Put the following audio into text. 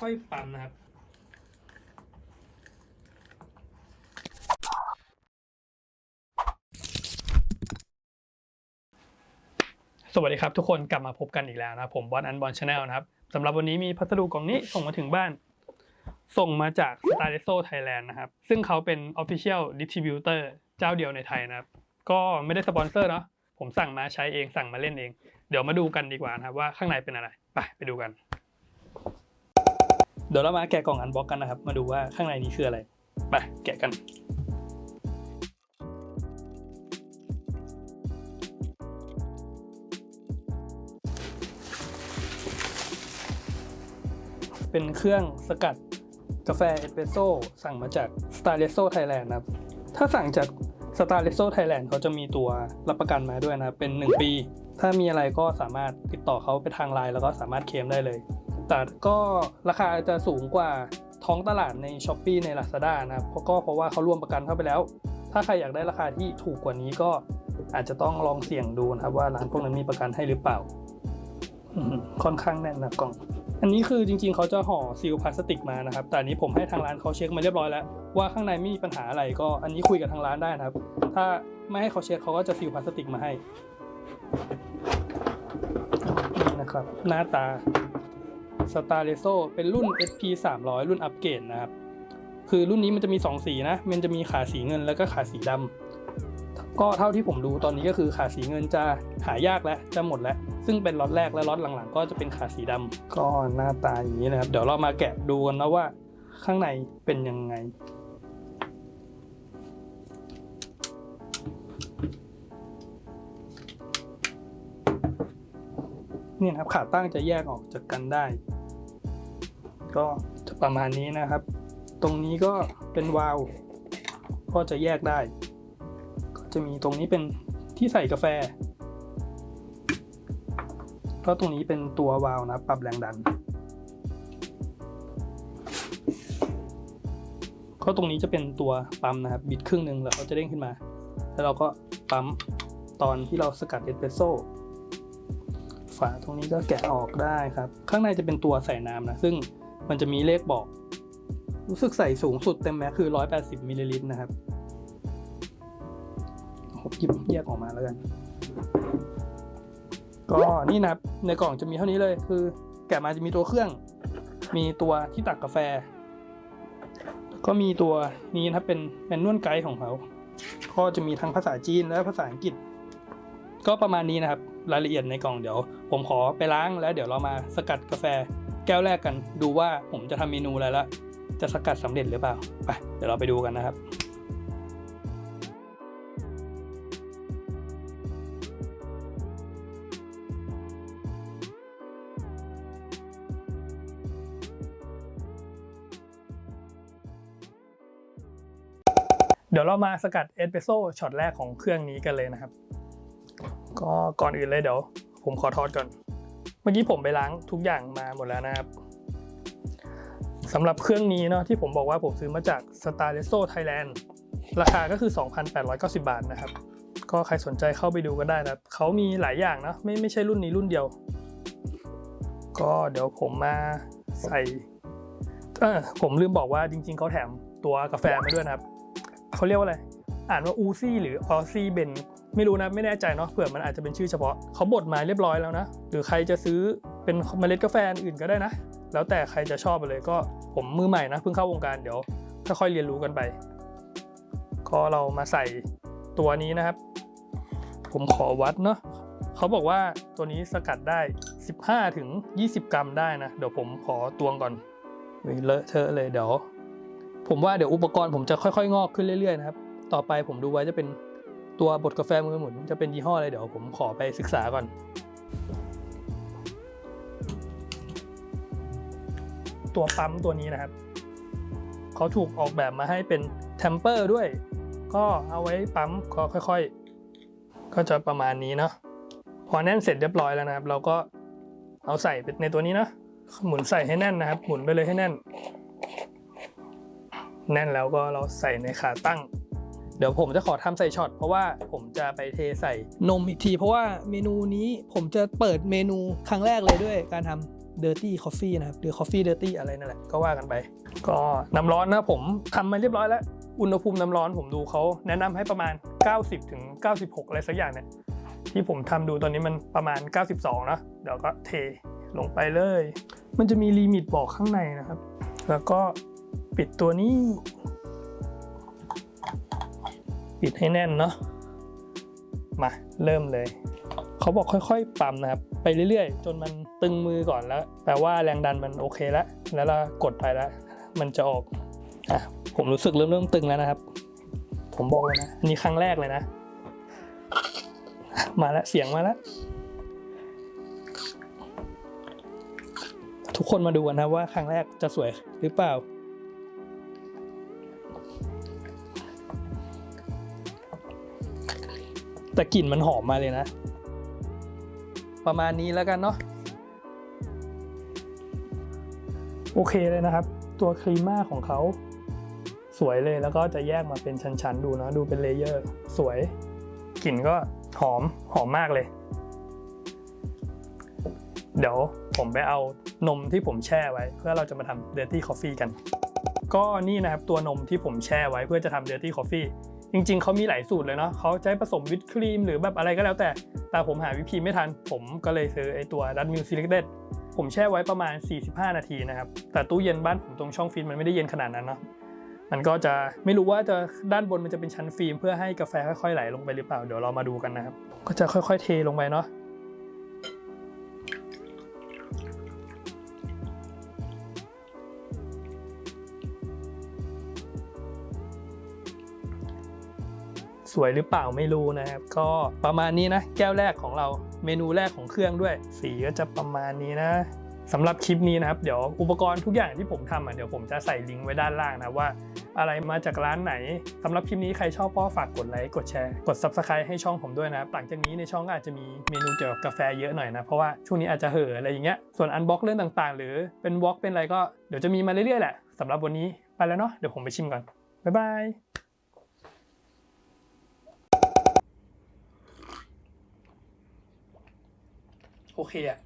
ค่อยปั๊มนะครับสวัสดีครับทุกคนกลับมาพบกันอีกแล้วนะผมบอลอันบอลชาแนลนะครับสำหรับวันนี้มีพัสดุกล่องนี้ส่งมาถึงบ้าน ส่งมาจาก s t a r e s o Thailand นะครับ ซึ่งเขาเป็น Official Distributor เจ้าเดียวในไทยนะครับ ก็ไม่ได้สปอนเซอร์เนาะผมสั่งมาใช้เองสั่งมาเล่นเอง เดี๋ยวมาดูกันดีกว่านะครับว่าข้างในเป็นอะไร ไปไปดูกัน เดี๋ยวเรามาแกะกล่องอันบ็อกกันนะครับ มาดูว่าข้างในนี้คืออะไร ไปแกะกัน เป็นเครื่องสกัดกาแฟเอสเปรสโซ่สั่งมาจาก s t a r e s o Thailand นะครับ ถ้าสั่งจาก s t a r e s o Thailand เขาจะมีตัวรับประกันมาด้วยนะ เป็น 1 ปี ถ้ามีอะไรก็สามารถติดต่อเขาไปทางไลน์แล้วก็สามารถเคลมได้เลย แต่ก็ราคาจะสูงกว่าท้องตลาดใน s h อ p e e ใน Lazada นะครับเพราะก็เพราะว่าเขารวมประกันเข้าไปแล้ว ถ้าใครอยากได้ราคาที่ถูกกว่านี้ก็อาจจะต้องลองเสี่ยงดูนะครับว่าร้านพวกนั้นมีประกันให้หรือเปล่าค่อนข้างแน่นนะกล่อง อันนี้คือจริง ๆ เขาจะห่อซีลพลาสติกมานะครับ แต่อันนี้ผมให้ทางร้านเขาเช็คมาเรียบร้อยแล้ว ว่าข้างในไม่มีปัญหาอะไรก็อันนี้คุยกับทางร้านได้นะครับ ถ้าไม่ให้เขาเช็คเขาก็จะซีลพลาสติกมาให้นี่นะครับ หน้าตา s t a r e s o เป็นรุ่น SP 300 รุ่นอัปเกรดนะครับ คือรุ่นนี้มันจะมี 2 สีนะ มันจะมีขาสีเงินแล้วก็ขาสีดำก็เท่าที่ผมดูตอนนี้ก็คือขาสีเงินจะหายากแล้วจะหมดแล้ว ซึ่งเป็นล็อตแรกและล็อตหลังๆ ก็จะเป็นขาสีดำก็หน้าตาอย่างนี้นะครับ เดี๋ยวเรามาแกะดูกันนะว่าข้างในเป็นยังไงนี่นะครับขาตั้งจะแยกออกจากกันได้ ก็จะประมาณนี้นะครับ ตรงนี้ก็เป็นวาล์วก็จะแยกได้ ก็จะมีตรงนี้เป็นที่ใส่กาแฟ ก็ตรงนี้เป็นตัววาล์วนะปรับแรงดัน ก็ตรงนี้จะเป็นตัวปั๊มนะครับ บิดครึ่งหนึ่งแล้วเขาจะเด้งขึ้นมา แล้วเราก็ปั๊มตอนที่เราสกัดเอสเปรสโซ่ฝาตรงนี้ก็แกะออกได้ครับ ข้างในจะเป็นตัวใส่น้ำนะ ซึ่ง มันจะมีเลขบอก รู้สึกใส่สูงสุดเต็มแม็กคือ 180มิลลิลิตรนะครับผมหยิบแยกออกมาแล้วกัน ก็นี่นะครับ ในกล่องจะมีเท่านี้เลย คือ แกะมาจะมีตัวเครื่อง มีตัวที่ตักกาแฟ ก็มีตัวนี้นะครับเป็นแมนนวลไกด์ของเขา ก็จะมีทั้งภาษาจีนและภาษาอังกฤษ ก็ประมาณนี้นะครับ รายละเอียดในกล่องเดี๋ยว ผมขอไปล้างแล้วเดี๋ยวเรามาสกัดกาแฟ แก้วแรกกันดูว่าผมจะทำเมนูอะไรละ จะสกัดสำเร็จหรือเปล่า ไป เดี๋ยวเราไปดูกันนะครับเดี๋ยวเรามาสกัดเอสเปรสโซ่ช็อตแรกของเครื่องนี้กันเลยนะครับ ก็ก่อนอื่นเลยเดี๋ยว ผมขอทอดก่อน มื่อกี้ผมไปล้างทุกอย่างมาหมดแล้วนะครับสำหรับเครื่องนี้เนาะที่ผมบอกว่าผมซื้อมาจาก s t a r e s o Thailand ราคาก็คือ 2,890 บาทนะครับ ก็ใครสนใจเข้าไปดูก็ได้นะครับเขามีหลายอย่างนะไม่ไม่ใช่รุ่นนี้รุ่นเดียว ก็เดี๋ยวผมมาใส่เออผมลืมบอกว่าจริง ๆเขาแถมตัวกาแฟมาด้วยนะครับเขาเรียกว่าอะไร อ่านว่าอูซี่หรือออซี่เบน ไม่รู้นะไม่แน่ใจเนาะเผื่อมันอาจจะเป็นชื่อเฉพาะเขาบดมาเรียบร้อยแล้วนะ หรือใครจะซื้อเป็นเมล็ดกาแฟอื่นก็ได้นะ แล้วแต่ใครจะชอบไปเลยก็ผมมือใหม่นะเพิ่งเข้าวงการเดี๋ยวค่อยๆเรียนรู้กันไปก็เรามาใส่ตัวนี้นะครับ ผมขอวัดเนาะเขาบอกว่าตัวนี้สกัดได้ 15ถึง20 กรัมได้นะ เดี๋ยวผมขอตวงก่อนเฮ้ยเลอะเทอะเลยเดี๋ยว ผมว่าเดี๋ยวอุปกรณ์ผมจะค่อยๆ งอกขึ้นเรื่อยๆนะครับ ต่อไปผมดูไว้จะเป็น ตัวบดกาแฟมือหมุนจะเป็นยี่ห้ออะไรเดี๋ยวผมขอไปศึกษาก่อน ตัวปั๊มตัวนี้นะครับ เขาถูกออกแบบมาให้เป็นเทมเปอร์ด้วย ก็เอาไว้ปั๊มก็ค่อยๆ ก็จะประมาณนี้เนาะพอแน่นเสร็จเรียบร้อยแล้วนะครับ เราก็เอาใส่ไปในตัวนี้นะหมุนใส่ให้แน่นนะครับ หมุนไปเลยให้แน่น แน่นแล้วก็เราใส่ในขาตั้ง เดี๋ยวผมจะขอทำใส่ช็อตเพราะว่าผมจะไปเทใส่นมอีกที เพราะว่าเมนูนี้ผมจะเปิดเมนูครั้งแรกเลยด้วยการทำ dirty coffee นะครับหรือ coffee dirty อะไรนั่นแหละก็ว่ากันไป ก็น้ำร้อนนะผมทำมาเรียบร้อยแล้ว อุณหภูมิน้ำร้อนผมดูเขาแนะนำให้ประมาณ 90ถึง96 อะไรสักอย่างเนี่ยที่ผมทำดูตอนนี้มันประมาณ 92 นะ เดี๋ยวก็เทลงไปเลย มันจะมีลิมิตบอกข้างในนะครับ แล้วก็ปิดตัวนี้ ปิดให้แน่นเนาะมาเริ่มเลย เขาบอกค่อยๆปั๊มนะครับ ไปเรื่อยๆ จนมันตึงมือก่อนแล้วแปลว่าแรงดันมันโอเคแล้วแล้วเรากดไปแล้ว มันจะออกอะผมรู้สึกเริ่มเริ่มตึงแล้วนะครับ ผมบอกเลยนะอันนี้ครั้งแรกเลยนะ มาแล้วเสียงมาแล้วทุกคนมาดูกันนะว่าครั้งแรกจะสวยหรือเปล่า แต่กลิ่นมันหอมมาเลยนะ ประมาณนี้แล้วกันเนาะโอเคเลยนะครับ ตัวครีมม่าของเขาสวยเลยแล้วก็จะแยกมาเป็นชั้นๆ ดูนะดูเป็นเลเยอร์ สวยกลิ่นก็หอมหอมมากเลย เดี๋ยวผมไปเอานมที่ผมแช่ไว้ เพื่อเราจะมาทำ dirty coffee กัน ก็นี่นะครับตัวนมที่ผมแช่ไว้เพื่อจะทำ dirty coffee จริง ๆเขามีหลายสูตรเลยเนาะเขาใช้ผสมวิปครีมหรือแบบอะไรก็แล้วแต่ แต่ผมหาวิปครีมไม่ทัน ผมก็เลยซื้อไอตัวดัตมิลซิลิเดผมแช่ไว้ประมาณ 45 นาทีนะครับ แต่ตู้เย็นบ้านผมตรงช่องฟิล์มมันไม่ได้เย็นขนาดนั้นเนาะมันก็จะไม่รู้ว่าจะด้านบนมันจะเป็นชั้นฟิล์มเพื่อให้กาแฟค่อยๆไหลลงไปหรือเปล่า เดี๋ยวเรามาดูกันนะครับ ก็จะค่อยๆเทลงไปเนาะ สวยหรือเปล่าไม่รู้นะครับ ก็ประมาณนี้นะ แก้วแรกของเราเมนูแรกของเครื่องด้วย สีก็จะประมาณนี้นะสำหรับคลิปนี้นะครับ เดี๋ยวอุปกรณ์ทุกอย่างที่ผมทำอะเดี๋ยวผมจะใส่ลิงก์ไว้ด้านล่างนะว่า อะไรมาจากร้านไหนสำหรับคลิปนี้ใครชอบก็ฝากกดไลค์กดแชร์กด subscribe ให้ช่องผมด้วยนะครับหลังจากนี้ในช่องอาจจะมีเมนูเกี่ยวกับกาแฟเยอะหน่อยนะเพราะว่าช่วงนี้อาจจะเห่ออะไรอย่างเงี้ยส่วนอันบ็อกเรื่องต่างๆ หรือเป็นวอล์กเป็นอะไรก็เดี๋ยวจะมีมาเรื่อยๆแหละสำหรับวันนี้ไปแล้วเนาะเดี๋ยวผมไปชิมก่อนบ๊ายบาย โอเคอะ